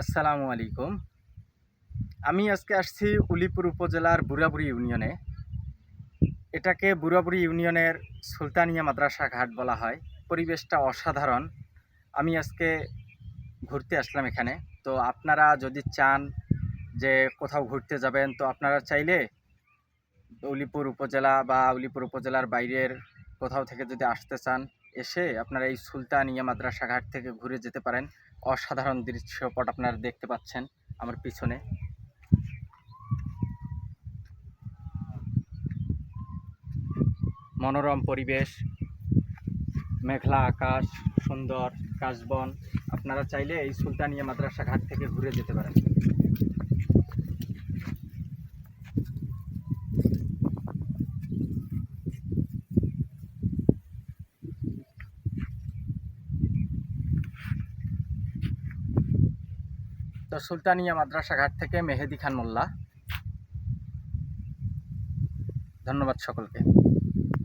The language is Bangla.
আসসালামু আলাইকুম। আমি আজকে আসছি উলিপুর উপজেলার বুড়াবুড়ি ইউনিয়নে। এটাকে বুড়াবুড়ি ইউনিয়নের সুলতানিয়া মাদ্রাসা ঘাট বলা হয়। পরিবেশটা অসাধারণ। আমি আজকে ঘুরতে আসলাম এখানে। তো আপনারা যদি চান যে কোথাও ঘুরতে যাবেন, তো আপনারা চাইলে উলিপুর উপজেলা বা উলিপুর উপজেলার বাইরের কোথাও থেকে যদি আসতে চান এসে আপনারা এই সুলতানিয়া মাদ্রাসা ঘাট থেকে ঘুরে যেতে পারেন। অসাধারণ দৃশ্যপট আপনারা দেখতে পাচ্ছেন আমার পিছনে। মনোরম পরিবেশ, মেঘলা আকাশ, সুন্দর কাশবন আপনারা চাইলে এই সুলতানিয়া মাদ্রাসা ঘাট থেকে ঘুরে যেতে পারেন। তো সুলতানিয়া মাদ্রাসা ঘাট থেকে মেহেদি খান মোল্লা। ধন্যবাদ সকলকে।